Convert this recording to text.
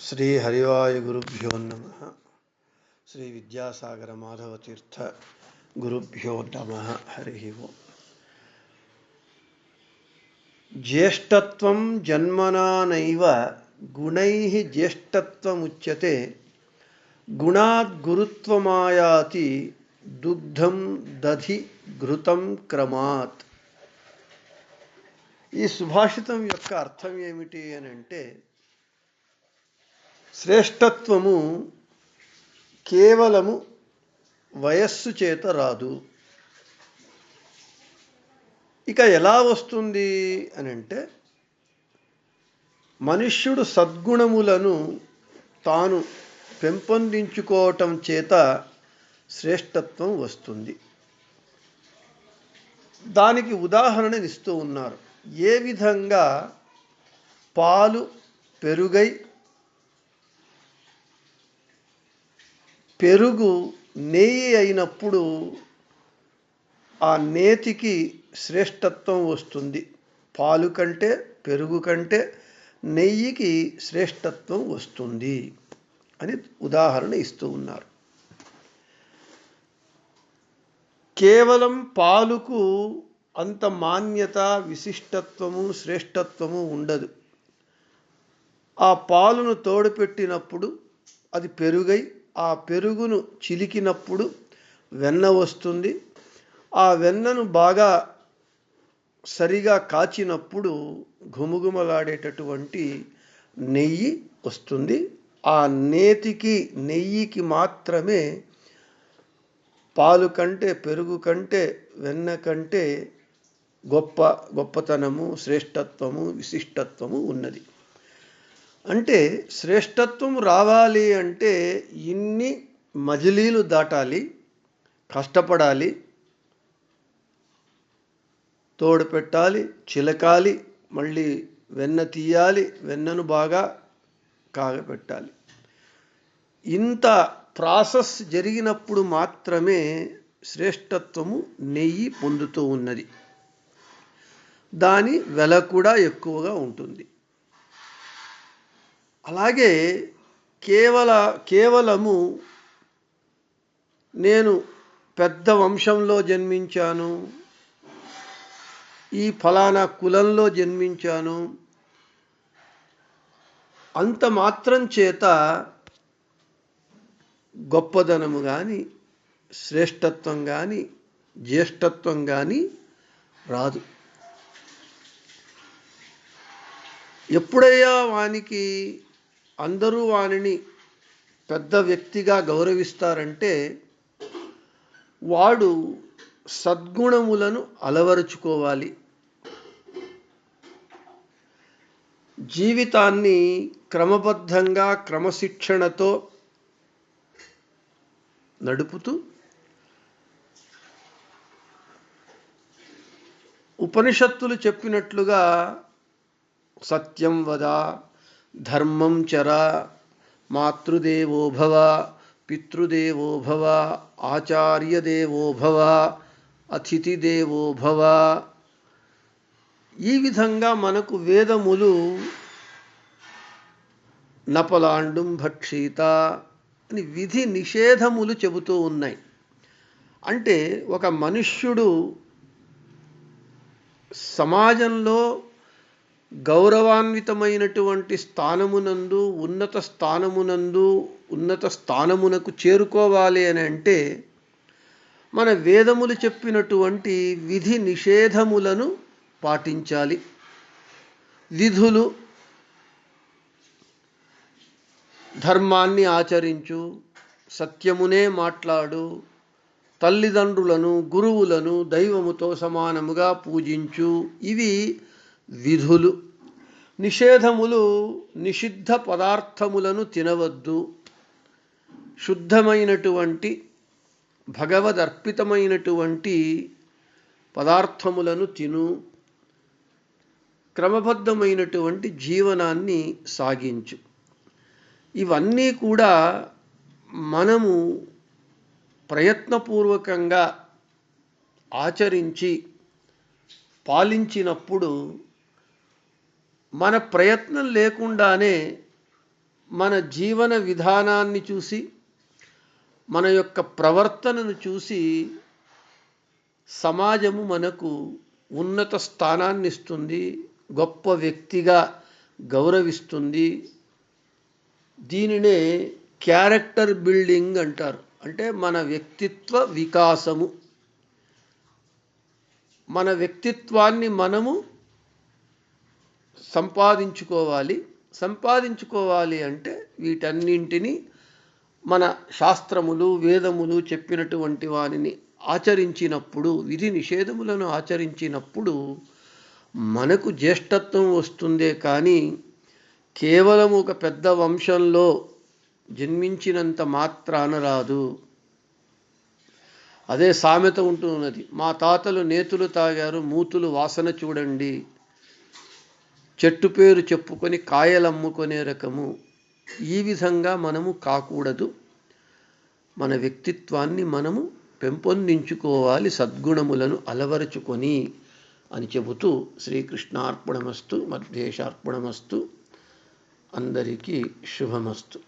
శ్రీ హరివాయు గురుభ్యో నమ శ్రీ విద్యాసాగర మాధవతీర్థ గురుభ్యో నమ హరి ఓం జ్యేష్ఠత్వం జన్మనానైవ గుణై జ్యేష్ఠత్వముచ్యతే గుణాద్ గురుత్వమాయాతి దుగ్ధం దధి ఘృతం క్రమాత్ ఈ సుభాషితం యొక్క అర్థం ఏమిటి అని అంటే శ్రేష్టత్వము కేవలము వయస్సు చేత రాదు. ఇక ఎలా వస్తుంది అని అంటే మనుష్యుడు సద్గుణములను తాను పెంపొందించుకోవటం చేత శ్రేష్టత్వం వస్తుంది. దానికి ఉదాహరణ ఇస్తూ ఉన్నారు. ఏ విధంగా పాలు పెరుగై పెరుగు నెయ్యి అయినప్పుడు ఆ నేతికి శ్రేష్టత్వం వస్తుంది. పాలు కంటే పెరుగు కంటే నెయ్యికి శ్రేష్టత్వం వస్తుంది అని ఉదాహరణ ఇస్తూ ఉన్నారు. కేవలం పాలుకు అంత మాన్యత విశిష్టత్వము శ్రేష్టత్వము ఉండదు. ఆ పాలును తోడుపెట్టినప్పుడు అది పెరుగై ఆ పెరుగును చిలికినప్పుడు వెన్న వస్తుంది. ఆ వెన్నను బాగా సరిగా కాచినప్పుడు ఘుమఘుమలాడేటటువంటి నెయ్యి వస్తుంది. ఆ నేతికి నెయ్యికి మాత్రమే పాలు కంటే పెరుగు కంటే వెన్న కంటే గొప్ప గొప్పతనము శ్రేష్టత్వము విశిష్టత్వము ఉన్నది. అంటే శ్రేష్టత్వం రావాలి అంటే ఇన్ని మజిలీలు దాటాలి కష్టపడాలి తోడు పెట్టాలి చిలకాలి మళ్ళీ వెన్న తీయాలి వెన్నను బాగా కాగపెట్టాలి. ఇంత ప్రాసెస్ జరిగినప్పుడు మాత్రమే శ్రేష్టత్వము నెయ్యి పొందుతూ ఉన్నది. దాని వెల కూడా ఎక్కువగా ఉంటుంది. అలాగే కేవల కేవలము నేను పెద్ద వంశంలో జన్మించాను ఈ ఫలానా కులంలో జన్మించాను అంత మాత్రం చేత గొప్పదనము కానీ శ్రేష్టత్వం కానీ జ్యేష్ఠత్వం కానీ రాదు. ఎప్పుడయ్యా వానికి అందరూ వాణిని పెద్ద వ్యక్తిగా గౌరవిస్తారంటే వాడు సద్గుణములను అలవరుచుకోవాలి. జీవితాన్ని క్రమబద్ధంగా క్రమశిక్షణతో నడుపుతూ ఉపనిషత్తులు చెప్పినట్లుగా సత్యం వద ధర్మం చర మాతృదేవో భవ పితృదేవో భవ ఆచార్యదేవో భవ అతిథిదేవో భవ ఈ విధంగా మనకు వేదములు నపలాండుం భక్షీత అని విధి నిషేధములు చెబుతూ ఉన్నాయి. అంటే ఒక మనుష్యుడు సమాజంలో గౌరవాన్వితమైనటువంటి స్థానమునందు ఉన్నత స్థానమునందు ఉన్నత స్థానమునకు చేరుకోవాలి అని అంటే మన వేదములు చెప్పినటువంటి విధి నిషేధములను పాటించాలి. విధులు ధర్మాన్ని ఆచరించు సత్యమునే మాట్లాడు తల్లిదండ్రులను గురువులను దైవముతో సమానముగా పూజించు ఇవి విధులు నిషేధములు నిషిద్ధ పదార్థములను తినవద్దు. శుద్ధమైనటువంటి భగవదర్పితమైనటువంటి పదార్థములను తిను. క్రమబద్ధమైనటువంటి జీవనాన్ని సాగించు. ఇవన్నీ కూడా మనము ప్రయత్నపూర్వకంగా ఆచరించి పాలించినప్పుడు మన ప్రయత్నం లేకుండానే మన జీవన విధానాన్ని చూసి మన యొక్క ప్రవర్తనను చూసి సమాజము మనకు ఉన్నత స్థానాన్ని ఇస్తుంది గొప్ప వ్యక్తిగా గౌరవిస్తుంది. దీనినే క్యారెక్టర్ బిల్డింగ్ అంటారు. అంటే మన వ్యక్తిత్వ వికాసము. మన వ్యక్తిత్వాన్ని మనము సంపాదించుకోవాలి. సంపాదించుకోవాలి అంటే వీటన్నింటినీ మన శాస్త్రములు వేదములు చెప్పినటువంటి వానిని ఆచరించినప్పుడు విధి నిషేధములను ఆచరించినప్పుడు మనకు జ్యేష్ఠత్వం వస్తుందే కానీ కేవలం ఒక పెద్ద వంశంలో జన్మించినంత మాత్రాన రాదు. అదే సామెత ఉంటున్నది. మా తాతలు నేతులు తాగారు మూతులు వాసన చూడండి. చెట్టు పేరు చెప్పుకొని కాయలమ్ముకునే రకము. ఈ విధంగా మనము కాకూడదు. మన వ్యక్తిత్వాన్ని మనము పెంపొందించుకోవాలి సద్గుణములను అలవరుచుకొని అని చెబుతూ శ్రీకృష్ణార్పణమస్తు మధ్యేశార్పణమస్తు అందరికీ శుభమస్తు.